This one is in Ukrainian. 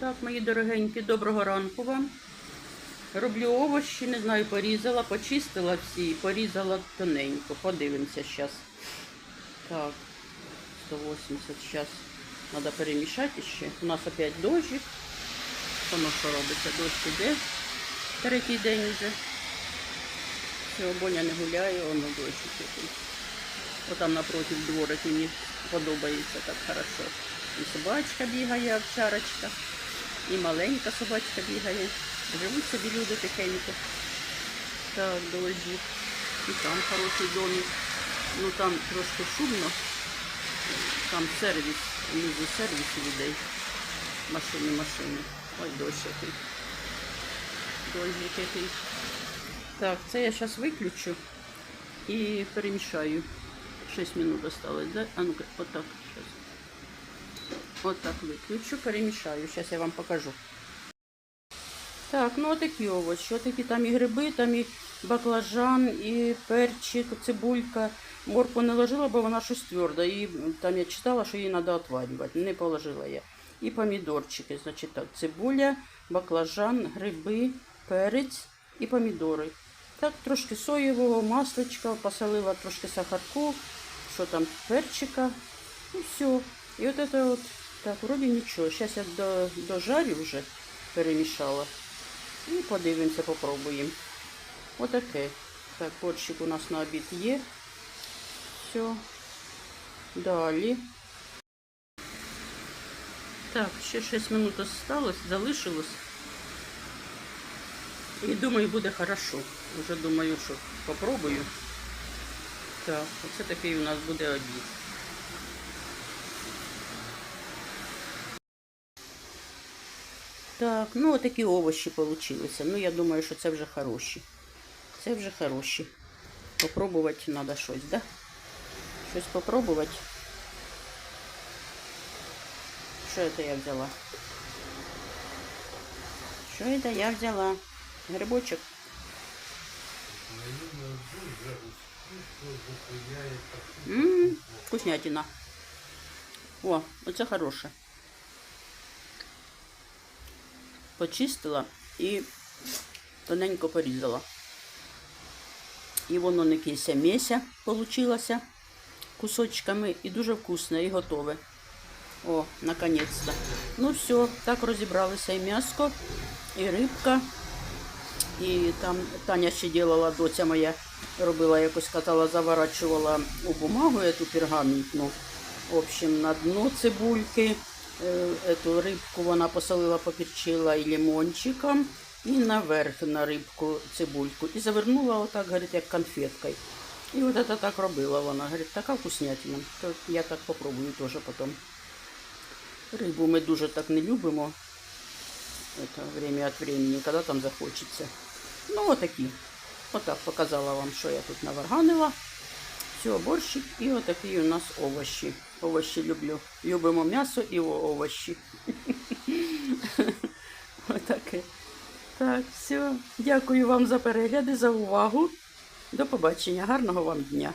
Так, мої дорогенькі, доброго ранку вам. Роблю овощі, не знаю, порізала, почистила всі, порізала тоненько. Подивимося зараз. Так, 180 зараз. Треба перемішати ще. У нас опять дощик. Воно що робиться? Дощ іде. Третій день вже. Все, Боня не гуляє, воно дощик який. Отам напротив дворик мені подобається так хорошо. І собачка бігає, овчарочка, і маленька собачка бігає. Живуть собі люди тихенько. Так, дощик. І там хороший домик. Ну там трошки шумно. Там сервіс, внизу сервіс людей. Машини, машини. Ой, дощ який. Дощик який. Так, це я зараз виключу і перемішаю. 6 минут осталось, да? А ну-ка, вот так сейчас. Вот так выключу, перемешаю. Сейчас я вам покажу. Так, ну отакі овочі. Отакі там і гриби, там і баклажан, і перчик, цибулька. Морку не ложила, бо вона щось тверда. І там я читала, що її треба отварювати. Не положила я. І помідорчики. Значить так, цибуля, баклажан, гриби, перець і помідори. Так, трошки соєвого, масличка, посолила трошки сахарку, що там, перчика, і все. І от это от, так, вроді нічого. Зараз я до, дожарю вже, перемішала. І подивимося, попробуємо. Отаке. Так, борщик у нас на обід є. Все. Далі. Так, ще 6 минут осталось, залишилось. І думаю, буде хорошо. Уже думаю, що попробую. Так, оце такий у нас буде обід. Так, ну отакі овочі получилися. Ну, я думаю, що це вже хороші. Це вже хороші. Попробувати треба щось, да? Щось попробувати. Що це я взяла? Що це я взяла? Грибочок. Ммм, вкуснятина. О, оце хороше. Почистила і тоненько порізала. І воно не кися м'яся получилося кусочками і дуже вкусне і готове. О, наконець-то. Ну все, так розібралися і м'яско, і рибка. І там Таня ще делала, доця моя робила, якось катала, заворачувала у бумагу эту пергаментну. В общем, на дно цибульки. Е, Эту рибку вона посолила, поперчила і лимончиком. І наверх на рибку цибульку. І завернула отак, говорить, як конфеткою. І от це так робила вона. Говорить, така вкуснятина. То я так попробую теж потім. Рибу ми дуже так не любимо. Это время от времени, коли там захочеться. Ну, отакі. Отак показала вам, що я тут наварганила. Все, борщик і отакі у нас овощі. Овощі люблю. Любимо м'ясо і овощі. Отаке. Так, все. Дякую вам за перегляди, за увагу. До побачення. Гарного вам дня.